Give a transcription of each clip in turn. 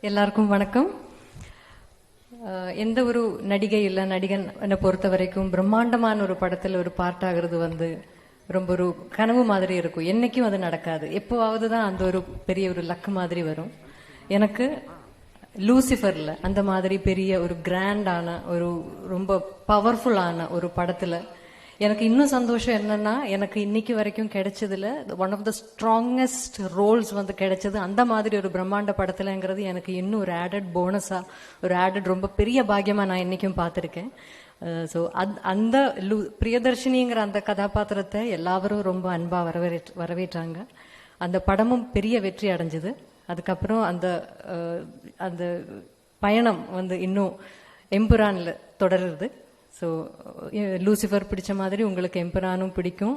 எல்லாருக்கும் வணக்கம். எந்த ஒரு நடிகை இல்லை நடிகன் என்னை பொறுத்த வரைக்கும் பிரம்மாண்டமான ஒரு படத்தில் ஒரு பார்ட் ஆகுறது வந்து ரொம்ப ஒரு கனவு மாதிரி இருக்கும். என்னைக்கும் அது நடக்காது. எப்போவாவது தான் அந்த ஒரு பெரிய ஒரு லக்கு மாதிரி வரும். எனக்கு லூசிஃபரில் அந்த மாதிரி பெரிய ஒரு கிராண்டான ஒரு ரொம்ப பவர்ஃபுல்லான ஒரு படத்தில் எனக்கு இன்னும் சந்தோஷம் என்னன்னா எனக்கு இன்னைக்கு வரைக்கும் கிடைச்சதுல one of the strongest roles வந்து கிடைச்சது அந்த மாதிரி ஒரு பிரம்மாண்ட படத்துலங்கிறது எனக்கு இன்னும் ஒரு ஆடட் போனஸா ஒரு ஆடட் ரொம்ப பெரிய பாக்கியமா நான் இன்னைக்கும் பார்த்துருக்கேன். ஸோ அந் அந்த லு- பிரியதர்ஷினிங்கிற அந்த கதாபாத்திரத்தை எல்லாரும் ரொம்ப அன்பாக வரவேற் வரவேற்றாங்க. அந்த படமும் பெரிய வெற்றி அடைஞ்சது. அதுக்கப்புறம் அந்த அந்த பயணம் வந்து இன்னும் எம்புரானில் தொடருது. ஸோ லூசிஃபர் பிடிச்ச மாதிரி உங்களுக்கு எம்பரானும் பிடிக்கும்.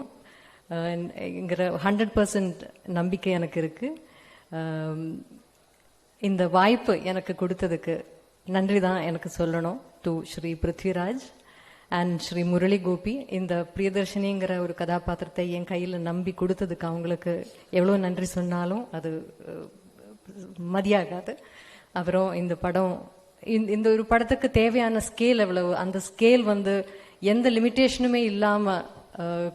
அஹ்ங்கிற ஹண்ட்ரட் பர்சன்ட் நம்பிக்கை எனக்கு இருக்கு. Um, இந்த வாய்ப்பு எனக்கு கொடுத்ததுக்கு நன்றி தான் எனக்கு சொல்லணும் டு ஸ்ரீ பிருத்விராஜ் அண்ட் ஸ்ரீ முரளி கோபி இந்த பிரியதர்ஷினிங்கிற ஒரு கதாபாத்திரத்தை என் கையில் நம்பி கொடுத்ததுக்கு அவங்களுக்கு எவ்வளோ நன்றி சொன்னாலும் அது uh, மதியாகாது. அப்புறம் இந்த படம் இந்த- இந்த ஒரு படத்துக்கு தேவையான ஸ்கேல் எவ்வளவு? அந்த ஸ்கேல் வந்து எந்த லிமிட்டேஷனுமே இல்லாம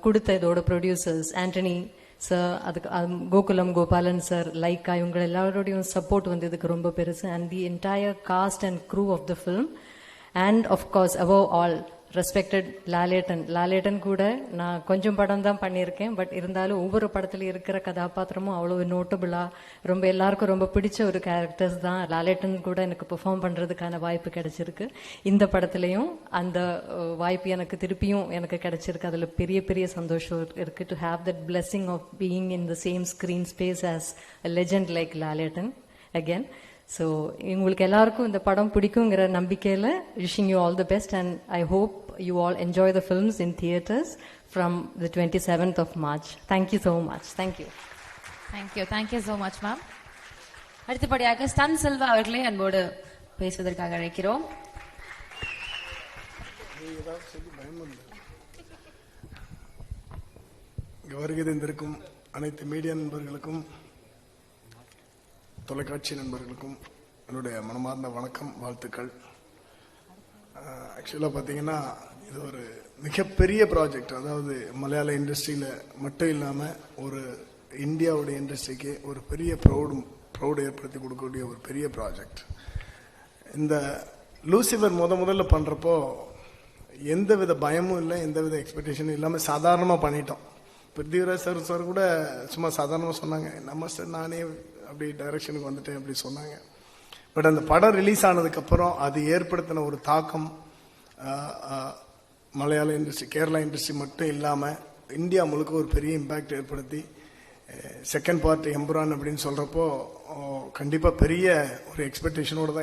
கொடுத்த இதோட ப்ரொடியூசர்ஸ் ஆண்டனி சார் அதுக்கு கோகுலம் கோபாலன் சார் லைக்கா இவங்க எல்லாரோடையும் சப்போர்ட் வந்து இதுக்கு ரொம்ப பெருசு. And the entire cast and crew of the film and of course above all respected Lalettan Lalettan கூட நான் கொஞ்சம் படம் தான் பண்ணியிருக்கேன் பட் இருந்தாலும் ஒவ்வொரு படத்தில் இருக்கிற கதாபாத்திரமும் அவ்வளவு நோட்டபுளாக ரொம்ப எல்லாருக்கும் ரொம்ப பிடிச்ச ஒரு கேரக்டர்ஸ் தான். லாலேட்டன் கூட எனக்கு பெர்ஃபார்ம் பண்ணுறதுக்கான வாய்ப்பு கிடைச்சிருக்கு. இந்த படத்துலையும் அந்த வாய்ப்பு எனக்கு திருப்பியும் எனக்கு கிடைச்சிருக்கு. அதில் பெரிய பெரிய சந்தோஷம் இருக்குது to have that blessing of being in the same screen space as legend like Lalettan again so உங்களுக்கு எல்லாருக்கும் இந்த படம் பிடிக்குங்கிற நம்பிக்கையில் wishing you all the best and I hope you all enjoy the films in theatres from the twenty seventh of March thank you so much thank you thank you thank you so much ma'am அடுத்தபடியாக stun Selva அவர்களே அன்போடு பேசுவதற்காக அழைக்கிறோம். வருகை தந்திருக்கும் அனைத்து media நண்பர்களுக்கும் தொலைக்காட்சி நண்பர்களுக்கும் என்னுடைய மனமார்ந்த வணக்கம் வாழ்த்துக்கள். ஆக்சுவலாக பார்த்தீங்கன்னா இது ஒரு மிகப்பெரிய ப்ராஜெக்ட் அதாவது மலையாள இண்டஸ்ட்ரியில் மட்டும் இல்லாமல் ஒரு இந்தியாவுடைய இண்டஸ்ட்ரிக்கு ஒரு பெரிய ப்ரௌடும் ப்ரௌடு ஏற்படுத்தி கொடுக்கக்கூடிய ஒரு பெரிய ப்ராஜெக்ட் இந்த லூசிஃபர் முத முதல்ல பண்ணுறப்போ எந்த வித பயமும் இல்லை எந்த வித எக்ஸ்பெக்டேஷனும் இல்லாமல் சாதாரணமாக பண்ணிட்டோம். பிருத்திவிராஜ் சார் சார் கூட சும்மா சாதாரணமாக சொன்னாங்க நம்ம சார் நானே அப்படி டைரக்ஷனுக்கு வந்துட்டேன் அப்படி சொன்னாங்க. பட் அந்த படம் ரிலீஸ் ஆனதுக்கப்புறம் அது ஏற்படுத்தின ஒரு தாக்கம் மலையாள இண்டஸ்ட்ரி கேரளா இண்டஸ்ட்ரி மட்டும் இல்லாமல் இந்தியா முழுக்க ஒரு பெரிய இம்பேக்ட் ஏற்படுத்தி செகண்ட் பார்ட் எம்புரான் அப்படின்னு சொல்கிறப்போ கண்டிப்பாக பெரிய ஒரு எக்ஸ்பெக்டேஷனோட தான் இது